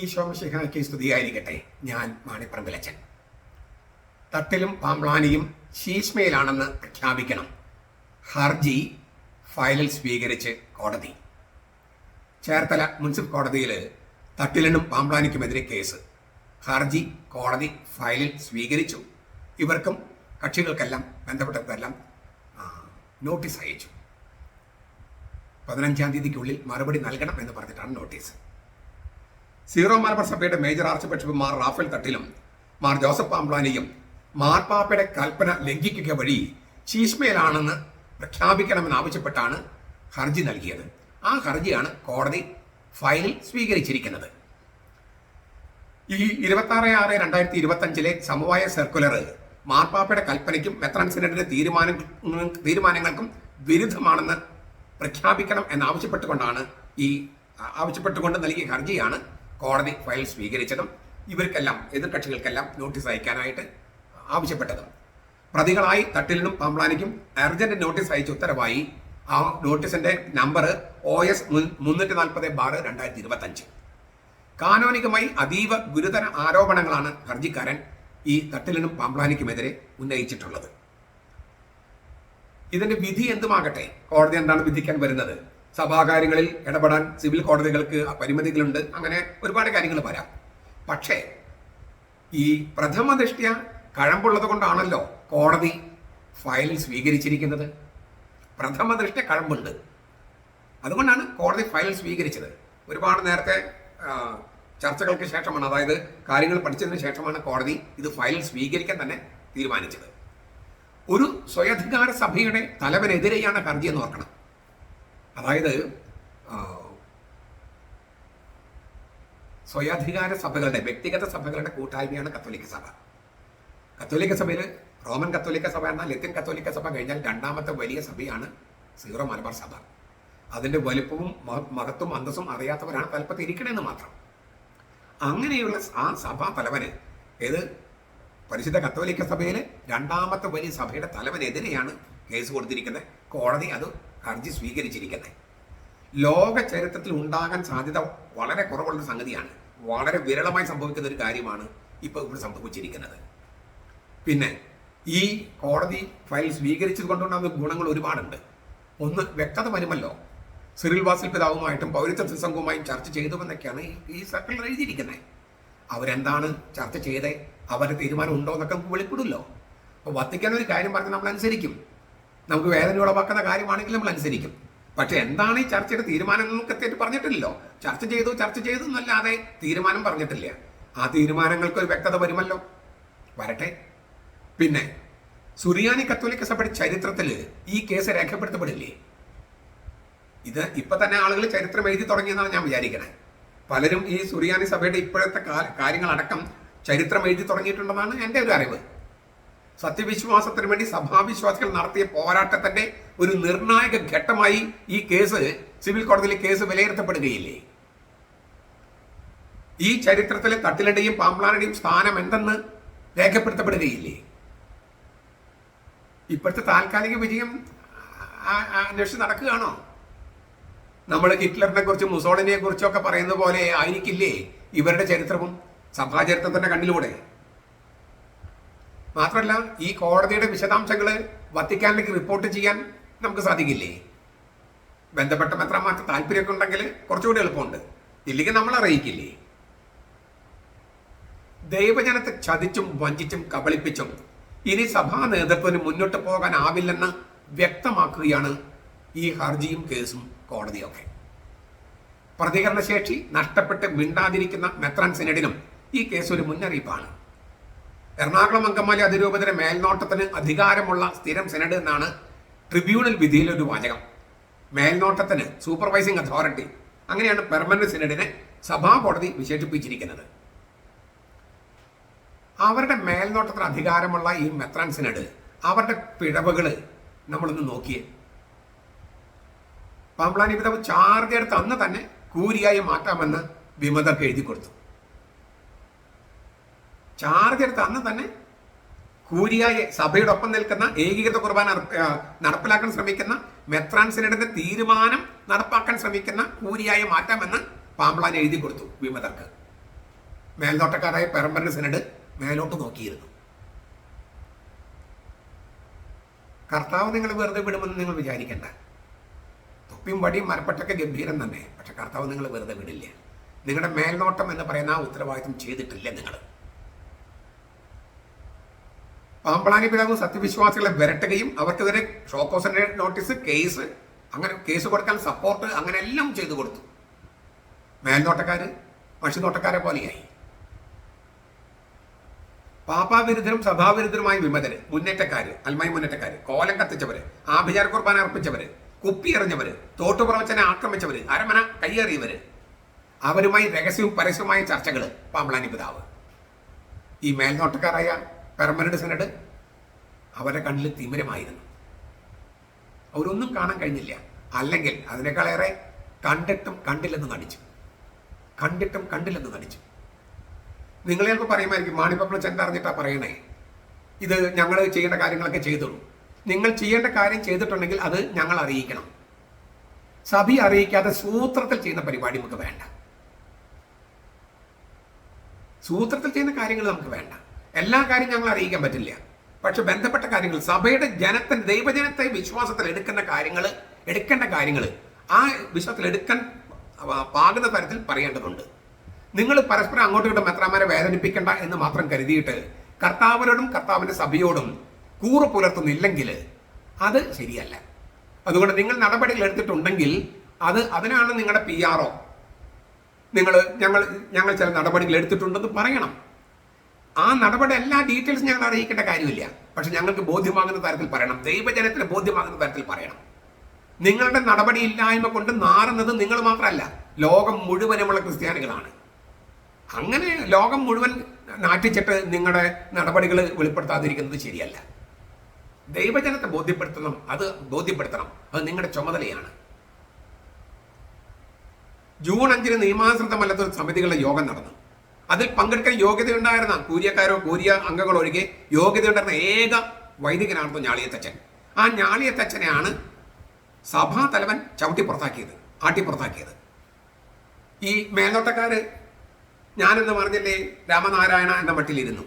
ഈശോമിശിഹായ്ക്ക് സ്തുതിയായിരിക്കട്ടെ ഞാൻ മാണിപ്പറമ്പിലച്ചൻ. തട്ടിലും പാമ്പ്ലാനിയും ശീഷ്മയിലാണെന്ന് പ്രഖ്യാപിക്കണം. ഹർജി ഫയലിൽ സ്വീകരിച്ച് കോടതി. ചേർത്തല മുനിസിപ്പൽ കോടതിയിൽ തട്ടിലിനും പാമ്പ്ലാനിക്കുമെതിരെ കേസ്. ഹർജി കോടതി ഫയലിൽ സ്വീകരിച്ചു. ഇവർക്കും കക്ഷികൾക്കെല്ലാം ബന്ധപ്പെട്ടവർക്കെല്ലാം നോട്ടീസ് അയച്ചു. പതിനഞ്ചാം തീയതിക്കുള്ളിൽ മറുപടി നൽകണം എന്ന് പറഞ്ഞിട്ടാണ് നോട്ടീസ്. സീറോ മലബാർ സഭയുടെ major arch bishop Mar Rafale തട്ടിലും മാർ ജോസഫ് പാംബ്ലാനിയും മാർപ്പാപ്പയുടെ കൽപ്പന ലംഘിക്കുക വഴി ശീഷ്മയിലാണെന്ന് പ്രഖ്യാപിക്കണമെന്ന് ആവശ്യപ്പെട്ടാണ് ഹർജി നൽകിയത്. ആ ഹർജിയാണ് കോടതി ഫയലിൽ സ്വീകരിച്ചിരിക്കുന്നത്. ഈ ഇരുപത്തി ആറ് രണ്ടായിരത്തി ഇരുപത്തി അഞ്ചിലെ സമവായ സർക്കുലർ മാർപ്പാപ്പയുടെ കൽപ്പനയ്ക്കും മെത്രാൻ സിനഡിന്റെ തീരുമാനം തീരുമാനങ്ങൾക്കും വിരുദ്ധമാണെന്ന് പ്രഖ്യാപിക്കണം എന്നാവശ്യപ്പെട്ടുകൊണ്ടാണ് ഈ ആവശ്യപ്പെട്ടുകൊണ്ട് നൽകിയ ഹർജിയാണ് കോടതി ഫയൽ സ്വീകരിച്ചതും ഇവർക്കെല്ലാം എതിർകക്ഷികൾക്കെല്ലാം നോട്ടീസ് അയക്കാനായിട്ട് ആവശ്യപ്പെട്ടതും. പ്രതികളായി തട്ടിലിനും പാമ്പ്ലാനിക്കും അർജന്റ് നോട്ടീസ് അയച്ച ഉത്തരവായി ആ നോട്ടീസിന്റെ നമ്പർ ഒ എസ് മുന്നൂറ്റി നാൽപ്പത് ബാറ് രണ്ടായിരത്തി ഇരുപത്തി അഞ്ച് കാനോനികമായി അതീവ ഗുരുതര ആരോപണങ്ങളാണ് ഹർജിക്കാരൻ ഈ തട്ടിലിനും പാമ്പ്ലാനിക്കുമെതിരെ ഉന്നയിച്ചിട്ടുള്ളത്. ഇതിന്റെ വിധി എന്തുമാകട്ടെ? കോടതി എന്താണ് വിധിക്കാൻ വരുന്നത്? സഭാകാര്യങ്ങളിൽ ഇടപെടാൻ സിവിൽ കോടതികൾക്ക് പരിമിതികളുണ്ട്. അങ്ങനെ ഒരുപാട് കാര്യങ്ങൾ വരാം. പക്ഷേ ഈ പ്രഥമ ദൃഷ്ട്യ കഴമ്പുള്ളത് കൊണ്ടാണല്ലോ കോടതി ഫയൽ സ്വീകരിച്ചിരിക്കുന്നത്. പ്രഥമ ദൃഷ്ട്യ കഴമ്പുണ്ട്. അതുകൊണ്ടാണ് കോടതി ഫയൽ സ്വീകരിച്ചത്. ഒരുപാട് നേരത്തെ ചർച്ചകൾക്ക് ശേഷമാണ് അതായത് കാര്യങ്ങൾ പഠിച്ചതിന് ശേഷമാണ് കോടതി ഇത് ഫയൽ സ്വീകരിക്കാൻ തന്നെ തീരുമാനിച്ചത്. ഒരു സ്വയധികാര സഭയുടെ തലവനെതിരെയാണ് ഹർജി എന്ന് ഓർക്കണം. അതായത് സ്വയാധികാര സഭകളുടെ വ്യക്തിഗത സഭകളുടെ കൂട്ടായ്മയാണ് കത്തോലിക്ക സഭ. കത്തോലിക്ക സഭയിൽ റോമൻ കത്തോലിക്ക സഭ എന്നാൽ ലത്തിൻ കത്തോലിക്ക സഭ കഴിഞ്ഞാൽ രണ്ടാമത്തെ വലിയ സഭയാണ് സീറോ മലബാർ സഭ. അതിന്റെ വലുപ്പവും മഹ- മഹത്വം അന്തസ്സും അറിയാത്തവരാണ് തലപ്പത്ത് ഇരിക്കണമെന്ന് മാത്രം. അങ്ങനെയുള്ള ആ സഭാ തലവന് ഏത്? പരിശുദ്ധ കത്തോലിക്ക സഭയിലെ രണ്ടാമത്തെ വലിയ സഭയുടെ തലവനെതിരെയാണ് കേസ് കൊടുത്തിരിക്കുന്നത്. കോടതി അത് ഹർജി സ്വീകരിച്ചിരിക്കുന്നത് ലോക ചരിത്രത്തിൽ ഉണ്ടാകാൻ സാധ്യത വളരെ കുറവുള്ള സംഗതിയാണ്. വളരെ വിരളമായി സംഭവിക്കുന്ന ഒരു കാര്യമാണ് ഇപ്പോൾ ഇവിടെ സംഭവിച്ചിരിക്കുന്നത്. പിന്നെ ഈ കോടതി ഫയൽ സ്വീകരിച്ചത് കൊണ്ടുണ്ടാകുന്ന ഗുണങ്ങൾ ഒരുപാടുണ്ട്. ഒന്ന് വ്യക്തത വരുമല്ലോ. സിറിൽ വാസിൽ പിതാവുമായിട്ടും പൗരത്വ സംഘവുമായും ചർച്ച ചെയ്തുവെന്നൊക്കെയാണ് ഈ സർക്കിളിൽ എഴുതിയിരിക്കുന്നത് അവരെന്താണ് ചർച്ച ചെയ്തേ? അവരുടെ തീരുമാനം ഉണ്ടോ എന്നൊക്കെ നമുക്ക് വെളിപ്പെടുമല്ലോ. അപ്പോൾ വത്തിക്കാൻ ഒരു കാര്യം പറഞ്ഞ് നമ്മൾ അനുസരിക്കും നമുക്ക് വേദന ഉളവാക്കുന്ന കാര്യമാണെങ്കിൽ നമ്മൾ അനുസരിക്കും. പക്ഷെ എന്താണ് ഈ ചർച്ചയുടെ തീരുമാനങ്ങൾ കൃത്യമായിട്ട് പറഞ്ഞിട്ടില്ലല്ലോ. ചർച്ച ചെയ്തു ചർച്ച ചെയ്തു എന്നല്ലാതെ തീരുമാനം പറഞ്ഞിട്ടില്ല. ആ തീരുമാനങ്ങൾക്ക് ഒരു വ്യക്തത വരുമല്ലോ. വരട്ടെ. പിന്നെ സുറിയാനി കത്തോലിക്ക സഭയുടെ ചരിത്രത്തിൽ ഈ കേസ് രേഖപ്പെടുത്തപ്പെടില്ലേ? ഇത് ഇപ്പൊ തന്നെ ആളുകൾ ചരിത്രം എഴുതി തുടങ്ങിയെന്നാണ് ഞാൻ വിചാരിക്കണേ. പലരും ഈ സുറിയാനി സഭയുടെ ഇപ്പോഴത്തെ കാര്യങ്ങളടക്കം ചരിത്രം എഴുതി തുടങ്ങിയിട്ടുണ്ടെന്നാണ് എന്റെ ഒരു അറിവ്. സത്യവിശ്വാസത്തിന് വേണ്ടി സഭാവിശ്വാസികൾ നടത്തിയ പോരാട്ടത്തിന്റെ ഒരു നിർണായക ഘട്ടമായി ഈ കേസ് സിവിൽ കോടതിയിലെ കേസ് വിലയിരുത്തപ്പെടുകയില്ലേ? ഈ ചരിത്രത്തിലെ തട്ടിലടയും പാമ്പ്ലാനടയും സ്ഥാനം എന്തെന്ന് രേഖപ്പെടുത്തപ്പെടുകയില്ലേ? ഇപ്പോഴത്തെ താൽക്കാലിക വിജയം അന്വേഷിച്ച് നടക്കുകയാണോ? നമ്മൾ ഹിറ്റ്ലറിനെ കുറിച്ചും മുസോളിനെ കുറിച്ചും ഒക്കെ പറയുന്ന പോലെ ആയിരിക്കില്ലേ ഇവരുടെ ചരിത്രവും സഭാചരിത്രത്തിന്റെ കണ്ണിലൂടെ? മാത്രമല്ല ഈ കോടതിയുടെ വിശദാംശങ്ങൾ വത്തിക്കാനിലേക്ക് റിപ്പോർട്ട് ചെയ്യാൻ നമുക്ക് സാധിക്കില്ലേ? ബന്ധപ്പെട്ട പത്രമാർക്ക് താല്പര്യമൊക്കെ ഉണ്ടെങ്കിൽ കുറച്ചുകൂടി എളുപ്പമുണ്ട്. ഇല്ലെങ്കിൽ നമ്മൾ അറിയിക്കില്ലേ? ദൈവജനത്തെ ചതിച്ചും വഞ്ചിച്ചും കബളിപ്പിച്ചും ഇനി സഭാ നേതൃത്വത്തിന് മുന്നോട്ട് പോകാനാവില്ലെന്ന് വ്യക്തമാക്കുകയാണ് ഈ ഹർജിയും കേസും കോടതിയൊക്കെ. പ്രതികരണശേഷി നഷ്ടപ്പെട്ട് മിണ്ടാതിരിക്കുന്ന മെത്രാൻ സെനഡിനും ഈ കേസ് ഒരു മുന്നറിയിപ്പാണ്. എറണാകുളം അങ്കമാലി അതിരൂപതയുടെ മേൽനോട്ടത്തിന് അധികാരമുള്ള സ്ഥിരം സെനഡ് എന്നാണ് ട്രിബ്യൂണൽ വിധിയിൽ ഒരു വാചകം. മേൽനോട്ടത്തിന് സൂപ്പർവൈസിംഗ് അതോറിറ്റി. അങ്ങനെയാണ് പെർമനന്റ് സെനഡിനെ സഭാ കോടതി വിശേഷിപ്പിച്ചിരിക്കുന്നത്. അവരുടെ മേൽനോട്ടത്തിന് അധികാരമുള്ള ഈ മെത്രാൻ സെനഡ് അവരുടെ പിഴവുകൾ നമ്മളൊന്ന് നോക്കിയേ. പാമ്പ്ലാനി പിതാവ് ചാർജ് എടുത്ത് അന്ന് തന്നെ കൂരിയായി മാറ്റാമെന്ന് വിമതർക്ക് എഴുതി കൊടുത്തു. ചാർജ് എടുത്ത് അന്ന് തന്നെ കൂരിയായ സഭയുടെ ഒപ്പം നിൽക്കുന്ന ഏകീകൃത കുർബാന നടപ്പിലാക്കാൻ ശ്രമിക്കുന്ന മെത്രാൻ തീരുമാനം നടപ്പാക്കാൻ ശ്രമിക്കുന്ന കൂരിയായ മാറ്റാമെന്ന് പാമ്പ്ലാൻ എഴുതി കൊടുത്തു വിമതർക്ക്. മേൽനോട്ടക്കാരായ സെനഡ് മേലോട്ട് നോക്കിയിരുന്നു. കർത്താവ് നിങ്ങൾ വെറുതെ വിടുമെന്ന് നിങ്ങൾ വിചാരിക്കണ്ട. തൊപ്പിയും വടിയും മരപ്പെട്ടൊക്കെ ഗംഭീരം തന്നെ പക്ഷെ കർത്താവ് നിങ്ങൾ വെറുതെ വിടില്ല. നിങ്ങളുടെ മേൽനോട്ടം എന്ന് പറയുന്ന ആ ഉത്തരവാദിത്വം ചെയ്തിട്ടില്ല നിങ്ങൾ. പാമ്പളാനി പിതാവ് സത്യവിശ്വാസികളെ വിരട്ടുകയും അവർക്കെതിരെ ഷോക്കോസന്റെ നോട്ടീസ് കേസ് അങ്ങനെ കേസ് കൊടുക്കാൻ സപ്പോർട്ട് അങ്ങനെ എല്ലാം ചെയ്തു കൊടുത്തു. മേൽനോട്ടക്കാര് മഷിനോട്ടക്കാരെ പോലെയായി. പാപ്പാവിരുദ്ധരും സഭാവിരുദ്ധരുമായ വിമതര് മുന്നേറ്റക്കാര് അൽമായി മുന്നേറ്റക്കാര് കോലം കത്തിച്ചവര് ആഭിചാര കുർബാന അർപ്പിച്ചവര് കുപ്പി എറിഞ്ഞവര് തോട്ടുപുറവച്ചനെ ആക്രമിച്ചവര് അരമന കയ്യേറിയവര് അവരുമായി രഹസ്യവും പരസ്യവുമായ ചർച്ചകൾ പാമ്പളാനി പിതാവ്. ഈ മേൽനോട്ടക്കാരായ പെർമനന്റ് സെനഡ് അവരുടെ കണ്ണിൽ തിമിരമായിരുന്നു. അവരൊന്നും കാണാൻ കഴിഞ്ഞില്ല. അല്ലെങ്കിൽ അതിനേക്കാളേറെ കണ്ടിട്ടും കണ്ടില്ലെന്ന് നടിച്ചു. കണ്ടിട്ടും കണ്ടില്ലെന്ന് നടിച്ചു. നിങ്ങൾ ചിലപ്പോൾ പറയുമായിരിക്കും മാണിപ്പപ്പിള അറിഞ്ഞിട്ടാ പറയണേ. ഇത് ഞങ്ങൾ ചെയ്യേണ്ട കാര്യങ്ങളൊക്കെ ചെയ്തുള്ളൂ. നിങ്ങൾ ചെയ്യേണ്ട കാര്യം ചെയ്തിട്ടുണ്ടെങ്കിൽ അത് ഞങ്ങൾ അറിയിക്കണം. സഭി അറിയിക്കാതെ സൂത്രത്തിൽ ചെയ്യുന്ന പരിപാടി നമുക്ക് വേണ്ട. സൂത്രത്തിൽ ചെയ്യുന്ന കാര്യങ്ങൾ നമുക്ക് വേണ്ട. എല്ലാ കാര്യം ഞങ്ങൾ അറിയിക്കാൻ പറ്റില്ല. പക്ഷെ ബന്ധപ്പെട്ട കാര്യങ്ങൾ സഭയുടെ ജനത്തെ ദൈവജനത്തെ വിശ്വാസത്തിൽ എടുക്കുന്ന കാര്യങ്ങൾ എടുക്കേണ്ട കാര്യങ്ങൾ ആ വിശ്വാസത്തിൽ എടുക്കാൻ പാകുന്ന തരത്തിൽ പറയേണ്ടതുണ്ട്. നിങ്ങൾ പരസ്പരം അങ്ങോട്ടും ഇങ്ങോട്ടും മെത്രാമാരെ വേദനിപ്പിക്കേണ്ട എന്ന് മാത്രം കരുതിയിട്ട് കർത്താവിനോടും കർത്താവിന്റെ സഭയോടും കൂറ് പുലർത്തുന്നില്ലെങ്കിൽ അത് ശരിയല്ല. അതുകൊണ്ട് നിങ്ങൾ നടപടികൾ എടുത്തിട്ടുണ്ടെങ്കിൽ അത് അതിനാണ് നിങ്ങളുടെ പി ആർ ഒ. നിങ്ങൾ ഞങ്ങൾ ഞങ്ങൾ ചില നടപടികൾ എടുത്തിട്ടുണ്ടെന്ന് പറയണം. ആ നടപടി എല്ലാ ഡീറ്റെയിൽസ് ഞങ്ങൾ അറിയിക്കേണ്ട കാര്യമില്ല. പക്ഷെ ഞങ്ങൾക്ക് ബോധ്യമാകുന്ന തരത്തിൽ പറയണം. ദൈവജനത്തിന് ബോധ്യമാകുന്ന തരത്തിൽ പറയണം. നിങ്ങളുടെ നടപടിയില്ലായ്മ കൊണ്ട് നാറുന്നത് നിങ്ങൾ മാത്രമല്ല ലോകം മുഴുവനുമുള്ള ക്രിസ്ത്യാനികളാണ്. അങ്ങനെ ലോകം മുഴുവൻ നാട്ടിച്ചിട്ട് നിങ്ങളുടെ നടപടികൾ വെളിപ്പെടുത്താതിരിക്കുന്നത് ശരിയല്ല. ദൈവജനത്തെ ബോധ്യപ്പെടുത്തണം അത് ബോധ്യപ്പെടുത്തണം. അത് നിങ്ങളുടെ ചുമതലയാണ്. ജൂൺ അഞ്ചിന് നിയമാനുസൃതമല്ലാത്ത സമിതികളുടെ യോഗം നടന്നു. അതിൽ പങ്കെടുക്കാൻ യോഗ്യതയുണ്ടായിരുന്ന കൂരിയക്കാരോ കൂരിയ അംഗങ്ങൾ ഒഴികെ യോഗ്യതയുണ്ടായിരുന്ന ഏക വൈദികനാണ് ഞാളിയത്തച്ഛൻ. ആ ഞാളിയത്തച്ഛനെയാണ് സഭാ തലവൻ ചവിട്ടി പുറത്താക്കിയത് ആട്ടി പുറത്താക്കിയത്. ഈ മേൽനോട്ടക്കാര് ഞാനെന്ന് പറഞ്ഞില്ലേ രാമനാരായണ എന്ന മട്ടിലിരുന്നു.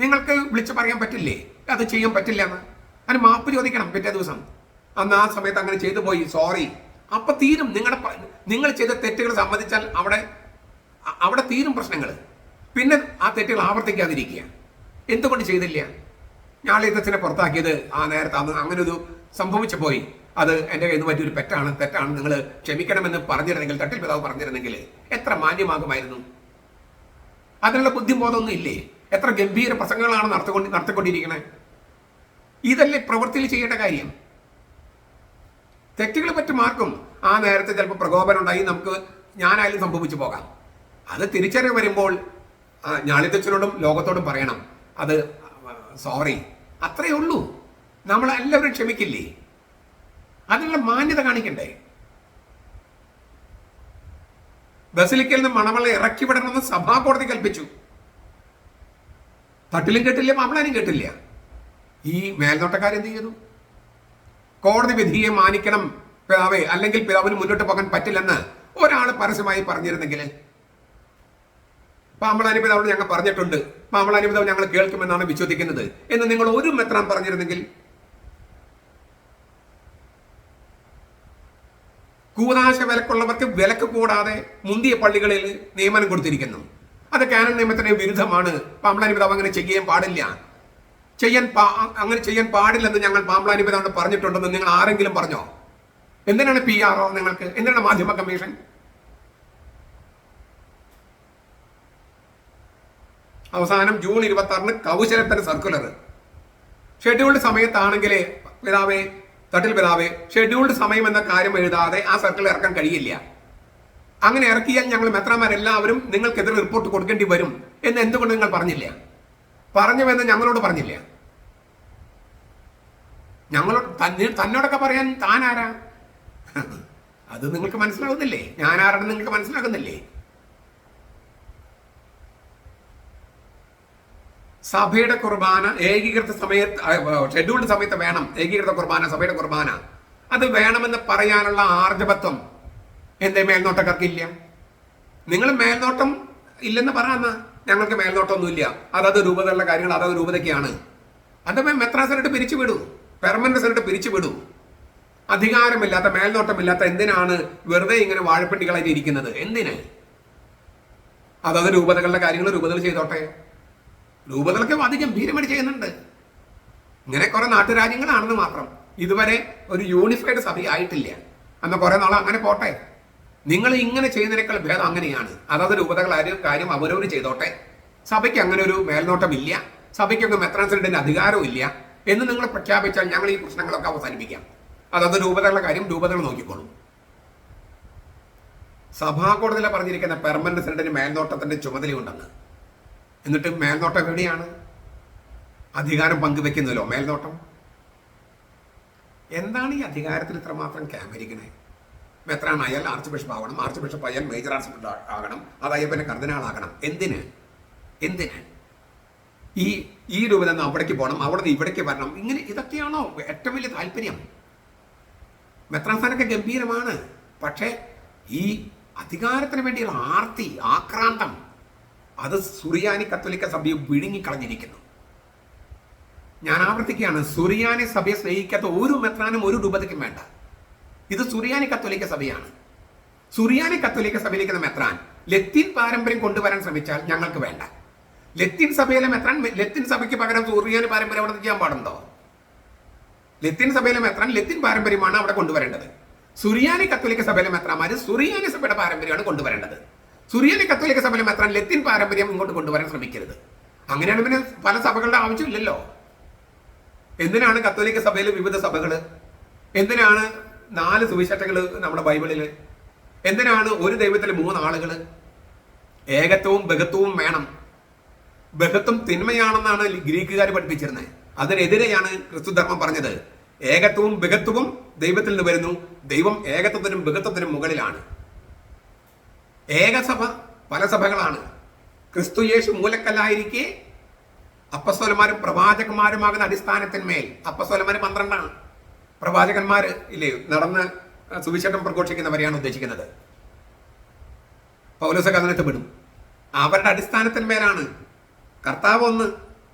നിങ്ങൾക്ക് വിളിച്ചു പറയാൻ പറ്റില്ലേ? അത് ചെയ്യാൻ പറ്റില്ല എന്ന് അതിന് മാപ്പ് ചോദിക്കണം പിറ്റേ ദിവസം. അന്ന് ആ സമയത്ത് അങ്ങനെ ചെയ്തു പോയി സോറി അപ്പൊ തീരും നിങ്ങളുടെ നിങ്ങൾ ചെയ്ത തെറ്റുകൾ സംബന്ധിച്ചാൽ അവിടെ അവിടെ തീരും പ്രശ്നങ്ങൾ. പിന്നെ ആ തെറ്റുകൾ ആവർത്തിക്കാതിരിക്കുക. എന്തുകൊണ്ട് ചെയ്തില്ല? ഞാൻ ഞാളിതത്തിനെ പുറത്താക്കിയത് ആ നേരത്തെ അന്ന് അങ്ങനെ ഒരു സംഭവിച്ചു പോയി. അത് എന്റെ കയ്യിൽ നിന്ന് പറ്റിയൊരു പെറ്റാണ് തെറ്റാണ് നിങ്ങൾ ക്ഷമിക്കണമെന്ന് പറഞ്ഞിരുന്നെങ്കിൽ തട്ടിൽ പിതാവ് പറഞ്ഞിരുന്നെങ്കിൽ എത്ര മാന്യമാകുമായിരുന്നു? അതിനുള്ള ബുദ്ധിബോധമൊന്നും ഇല്ലേ? എത്ര ഗംഭീര പ്രസംഗങ്ങളാണ് നടത്തിക്കൊണ്ട് നടത്തിക്കൊണ്ടിരിക്കണേ? ഇതല്ലേ പ്രവൃത്തിയിൽ ചെയ്യേണ്ട കാര്യം? തെറ്റുകൾ പറ്റും ആർക്കും ആ നേരത്തെ ചിലപ്പോൾ പ്രകോപനം ഉണ്ടായി നമുക്ക് ഞാനായാലും സംഭവിച്ചു പോകാം. അത് തിരിച്ചറിവ് വരുമ്പോൾ ഞാളിത്തച്ഛനോടും ലോകത്തോടും പറയണം. അത് സോറി അത്രയേ ഉള്ളൂ. നമ്മൾ എല്ലാവരും ക്ഷമിക്കില്ലേ? അതിനുള്ള മാന്യത കാണിക്കണ്ടേ? ബസിലിക്കൽ നിന്ന് മണവളെ ഇറക്കി വിടണമെന്ന് സഭാ കോടതി കൽപ്പിച്ചു. തട്ടിലും കേട്ടില്ല മാമളാനും കേട്ടില്ല. ഈ മേൽനോട്ടക്കാരെന്ത് ചെയ്തു? കോടതി വിധിയെ മാനിക്കണം പിതാവേ. അല്ലെങ്കിൽ പിതാവിന് മുന്നോട്ട് പോകാൻ പറ്റില്ലെന്ന് ഒരാൾ പരസ്യമായി പറഞ്ഞിരുന്നെങ്കിൽ പാമ്പളാനി പിതാവിനോട് ഞങ്ങൾ പറഞ്ഞിട്ടുണ്ട്. പാമ്പളാനി പിതാവ് ഞങ്ങൾ കേൾക്കുമെന്നാണ് വിശ്വസിക്കുന്നത്. എന്ന് നിങ്ങൾ ഒരു മെത്രാൻ പറഞ്ഞിരുന്നെങ്കിൽ? കൂതാശ വിലക്കുള്ളവർക്ക് വിലക്ക് കൂടാതെ മുന്തിയ പള്ളികളിൽ നിയമനം കൊടുത്തിരിക്കുന്നു. അത് കാനൻ നിയമത്തിന് വിരുദ്ധമാണ്. പാമ്പളാനി പിതാവ് അങ്ങനെ ചെയ്യാൻ പാടില്ല. ചെയ്യാൻ അങ്ങനെ ചെയ്യാൻ പാടില്ലെന്ന് ഞങ്ങൾ പാമ്പളാനി പിതാവിനോട് പറഞ്ഞിട്ടുണ്ടെന്ന് നിങ്ങൾ ആരെങ്കിലും പറഞ്ഞോ? എന്തിനാണ് പി ആർ ഒ നിങ്ങൾക്ക്? എന്തിനാണ് മാധ്യമ കമ്മീഷൻ? അവസാനം ജൂൺ ഇരുപത്തി ആറിന് കൗശലത്തിന് സർക്കുലർ ഷെഡ്യൂൾഡ് സമയത്താണെങ്കിലേ പിതാവേ തട്ടിൽ പിതാവേ ഷെഡ്യൂൾഡ് സമയം എന്ന കാര്യം എഴുതാതെ ആ സർക്കിൾ ഇറക്കാൻ കഴിയില്ല. അങ്ങനെ ഇറക്കിയാൽ ഞങ്ങൾ മെത്രാമാരെല്ലാവരും നിങ്ങൾക്കെതിരെ റിപ്പോർട്ട് കൊടുക്കേണ്ടി വരും എന്ന് എന്തുകൊണ്ട് നിങ്ങൾ പറഞ്ഞില്ല? പറഞ്ഞുവെന്ന് ഞങ്ങളോട് പറഞ്ഞില്ല. ഞങ്ങളോട് തന്നെ തന്നോടൊക്കെ പറയാൻ താനാരാ അത് നിങ്ങൾക്ക് മനസ്സിലാകുന്നില്ലേ ഞാനാരാണെന്ന് നിങ്ങൾക്ക് മനസ്സിലാകുന്നില്ലേ? സഭയുടെ കുർബാന ഏകീകൃത സമയത്ത് ഷെഡ്യൂൾഡ് സമയത്ത് വേണം. ഏകീകൃത കുർബാന സഭയുടെ കുർബാന. അത് വേണമെന്ന് പറയാനുള്ള ആർജവത്വം എന്തേ മേൽനോട്ടക്കാർക്കില്ല. നിങ്ങൾ മേൽനോട്ടം ഇല്ലെന്ന് പറയാന്ന ഞങ്ങൾക്ക് മേൽനോട്ടമൊന്നുമില്ല. അതത് രൂപതയുള്ള കാര്യങ്ങൾ അതത് രൂപതയ്ക്കാണ്. അതപ്പോ മെത്രാ സെനറ്റ് പിരിച്ചു വിടൂ. പെർമനന്റ് സെനറ്റ് പിരിച്ചു വിടൂ. അധികാരമില്ലാത്ത മേൽനോട്ടമില്ലാത്ത എന്തിനാണ് വെറുതെ ഇങ്ങനെ വാഴപ്പെട്ടികളായിട്ട് ഇരിക്കുന്നത്? എന്തിന്? അതത് രൂപതകളുടെ കാര്യങ്ങൾ രൂപതകൾ ചെയ്തോട്ടെ. രൂപതകളൊക്കെ അതിഗംഭീരമായിട്ട് ചെയ്യുന്നുണ്ട്. ഇങ്ങനെ കുറെ നാട്ടുരാജ്യങ്ങളാണെന്ന് മാത്രം. ഇതുവരെ ഒരു യൂണിഫൈഡ് സഭ ആയിട്ടില്ല. അന്ന് കുറെ നാളെ അങ്ങനെ പോട്ടെ. നിങ്ങൾ ഇങ്ങനെ ചെയ്യുന്നതിനേക്കാൾ ഭേദം അങ്ങനെയാണ്. അതായത് രൂപതകൾ ആരും കാര്യം അവരവർ ചെയ്തോട്ടെ. സഭയ്ക്ക് അങ്ങനെ ഒരു മേൽനോട്ടമില്ല. സഭയ്ക്കൊക്കെ മെത്രാൻസിഡന്റിന് അധികാരവും ഇല്ല. എന്ന് നിങ്ങൾ പ്രഖ്യാപിച്ചാൽ ഞങ്ങൾ ഈ പ്രശ്നങ്ങളൊക്കെ അവസാനിപ്പിക്കാം. അതാത് രൂപതകളുടെ കാര്യം രൂപതകൾ നോക്കിക്കോളും. സഭാ കോടതിയിലെ പറഞ്ഞിരിക്കുന്ന പെർമനന്റ് സെനറ്റിന് മേൽനോട്ടത്തിന്റെ ചുമതലയുണ്ടെന്ന്. എന്നിട്ട് മേൽനോട്ടം എവിടെയാണ് അധികാരം പങ്കുവെക്കുന്നല്ലോ മേൽനോട്ടം. എന്താണ് ഈ അധികാരത്തിൽ ഇത്രമാത്രം ക്യാമരിക്കണേ മെത്രാൻ ആയാൽ ആർച്ച് ബിഷപ്പ് ആവണം ആർച്ച് ബിഷപ്പ് ആയാൽ മേജർ ആർച്ച് ബിഷപ്പ് ആകണം അതായത് പിന്നെ കർദിനാളാകണം എന്തിന്? എന്തിന്? ഈ ഈ രൂപത്തിൽ നിന്ന് അവിടേക്ക് പോകണം അവിടെ നിന്ന് ഇവിടേക്ക് വരണം ഇങ്ങനെ ഇതൊക്കെയാണോ ഏറ്റവും വലിയ താല്പര്യം? മെത്രാസ്ഥാനൊക്കെ ഗംഭീരമാണ് പക്ഷേ ഈ അധികാരത്തിന് വേണ്ടിയുള്ള ആർത്തി ആക്രാന്തം അത് സുറിയാനി കത്തോലിക്ക സഭയെ വിഴുങ്ങിക്കളഞ്ഞിരിക്കുന്നു. ഞാൻ ആവർത്തിക്കുകയാണ് സുറിയാനി സഭയെ സ്നേഹിക്കാത്ത ഒരു മെത്രാനും ഒരു രൂപതയ്ക്കും വേണ്ട. ഇത് സുറിയാനി കത്തോലിക്ക സഭയാണ്. സുറിയാനി കത്തോലിക്ക സഭയിലേക്ക് മെത്രാൻ ലത്തീൻ പാരമ്പര്യം കൊണ്ടുവരാൻ ശ്രമിച്ചാൽ ഞങ്ങൾക്ക് വേണ്ട. ലത്തീൻ സഭയിലെ മെത്രാൻ ലത്തീൻ സഭയ്ക്ക് പകരം സുറിയാനി പാരമ്പര്യം അവിടെ ചെയ്യാൻ പാടുണ്ടോ? ലത്തീൻ സഭയിലെ മെത്രാൻ ലത്തീൻ പാരമ്പര്യമാണ് അവിടെ കൊണ്ടുവരേണ്ടത്. സുറിയാനി കത്തോലിക്ക സഭയിലെ മെത്രാമാര് സുറിയാനി സഭയുടെ പാരമ്പര്യമാണ് കൊണ്ടുവരേണ്ടത്. സുറിയാനി കത്തോലിക്ക സഭയിലും അത്ര ലത്തിൻ പാരമ്പര്യം ഇങ്ങോട്ട് കൊണ്ടുവരാൻ ശ്രമിക്കരുത്. അങ്ങനെയാണ് പിന്നെ പല സഭകളുടെ ആവശ്യമില്ലല്ലോ. എന്തിനാണ് കത്തോലിക്ക സഭയിൽ വിവിധ സഭകൾ എന്തിനാണ് നാല് സുവിശേഷങ്ങൾ നമ്മുടെ ബൈബിളിൽ എന്തിനാണ് ഒരു ദൈവത്തിൽ മൂന്ന് ആളുകൾ ഏകത്വവും ബഹത്വവും വേണം. ബഹത്വം തിന്മയാണെന്നാണ് ഗ്രീക്കുകാർ പഠിപ്പിച്ചിരുന്നത്. അതിനെതിരെയാണ് ക്രിസ്തുധർമ്മം പറഞ്ഞത്. ഏകത്വവും ബഹത്വവും ദൈവത്തിൽ നിന്ന് വരുന്നു. ദൈവം ഏകത്വത്തിനും ബഹത്വത്തിനും മുകളിലാണ്. ഏകസഭ പല സഭകളാണ്. ക്രിസ്തു യേശു മൂലക്കല്ലായിരിക്കെ അപ്പസ്വലന്മാരും പ്രവാചകന്മാരുമാകുന്ന അടിസ്ഥാനത്തിന്മേൽ അപ്പസ്വലന്മാർ പന്ത്രണ്ടാണ്. പ്രവാചകന്മാർ ഇല്ലേ നടന്ന് സുവിശേഷം പ്രഘോഷിക്കുന്നവരെയാണ് ഉദ്ദേശിക്കുന്നത്. പൗലോസ കഥനത്ത് വിടും അവരുടെ അടിസ്ഥാനത്തിന്മേലാണ് കർത്താവ് ഒന്ന്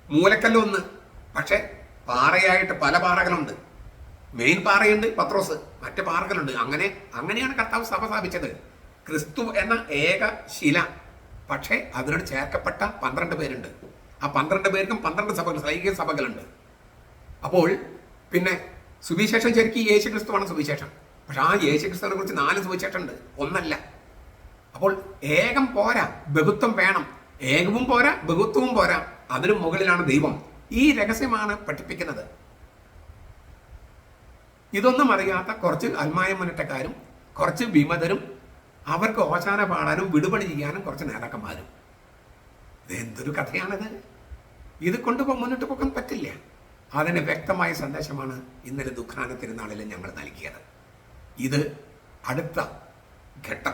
മൂലക്കല്ല് ഒന്ന് പക്ഷെ പാറയായിട്ട് പല പാറകളുണ്ട്. മെയിൻ പാറയുണ്ട് പത്രോസ് മറ്റ് പാറകളുണ്ട്. അങ്ങനെ അങ്ങനെയാണ് കർത്താവ് സഭ സ്ഥാപിച്ചത്. ക്രിസ്തു എന്ന ഏക ശില. പക്ഷേ അതിനോട് ചേർക്കപ്പെട്ട പന്ത്രണ്ട് പേരുണ്ട്. ആ പന്ത്രണ്ട് പേർക്കും പന്ത്രണ്ട് സഭകൾ സൈകിക സഭകളുണ്ട്. അപ്പോൾ പിന്നെ സുവിശേഷം ശരിക്കും യേശു ക്രിസ്തുവാണ് സുവിശേഷം. പക്ഷെ ആ യേശു ക്രിസ്തുവിനെ കുറിച്ച് നാല് സുവിശേഷം ഉണ്ട് ഒന്നല്ല. അപ്പോൾ ഏകം പോരാ ബഹുത്വം വേണം. ഏകവും പോരാ ബഹുത്വവും പോരാ. അതിനു മുകളിലാണ് ദൈവം. ഈ രഹസ്യമാണ് പഠിപ്പിക്കുന്നത്. ഇതൊന്നും അറിയാത്ത കുറച്ച് അൽമായ മുന്നേറ്റക്കാരും കുറച്ച് വിമതരും അവർക്ക് ഓശാന പാടാനും വിടുപണി ചെയ്യാനും കുറച്ച് നേതാക്കന്മാരും. ഇതെന്തൊരു കഥയാണിത്? ഇത് കൊണ്ടുപോ മുന്നോട്ട് പോകാൻ പറ്റില്ല. അതിന് വ്യക്തമായ സന്ദേശമാണ് ഇന്നലെ ദുഃഖാന തിരുനാളിൽ ഞങ്ങൾ നൽകിയത്. ഇത് അടുത്ത ഘട്ടം.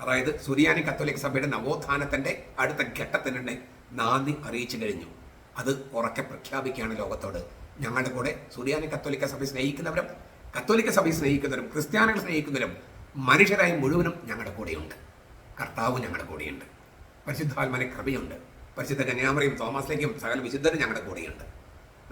അതായത് സുറിയാനി കത്തോലിക് സഭയുടെ നവോത്ഥാനത്തിന്റെ അടുത്ത ഘട്ടത്തിനുണ്ട്. നാന്ദി അറിയിച്ചു കഴിഞ്ഞു. അത് ഉറക്കെ പ്രഖ്യാപിക്കുകയാണ് ലോകത്തോട്. ഞങ്ങളുടെ കൂടെ സുറിയാനി കത്തോലിക്ക സഭയെ സ്നേഹിക്കുന്നവരും കത്തോലിക്ക സഭയെ സ്നേഹിക്കുന്നവരും ക്രിസ്ത്യാനികൾ സ്നേഹിക്കുന്നവരും മനുഷ്യരായി മുഴുവനും ഞങ്ങളുടെ കൂടെയുണ്ട്. കർത്താവ് ഞങ്ങളുടെ കൂടെയുണ്ട്. പരിശുദ്ധാത്മനെ കൃപയുണ്ട്. പരിശുദ്ധ കന്യാമറിയും തോമസിലേക്കും സകല വിശുദ്ധരും ഞങ്ങളുടെ കൂടെയുണ്ട്.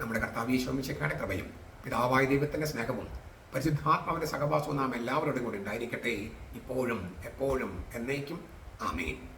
നമ്മുടെ കർത്താവ് ഈശോമിശക്കാരുടെ കൃപയും പിതാവായ ദൈവത്തിന്റെ സ്നേഹവും പരിശുദ്ധാത്മാവിന്റെ സഹവാസവും നാം എല്ലാവരോടും കൂടി ഉണ്ടായിരിക്കട്ടെ. ഇപ്പോഴും എപ്പോഴും എന്നേക്കും. ആമേൻ.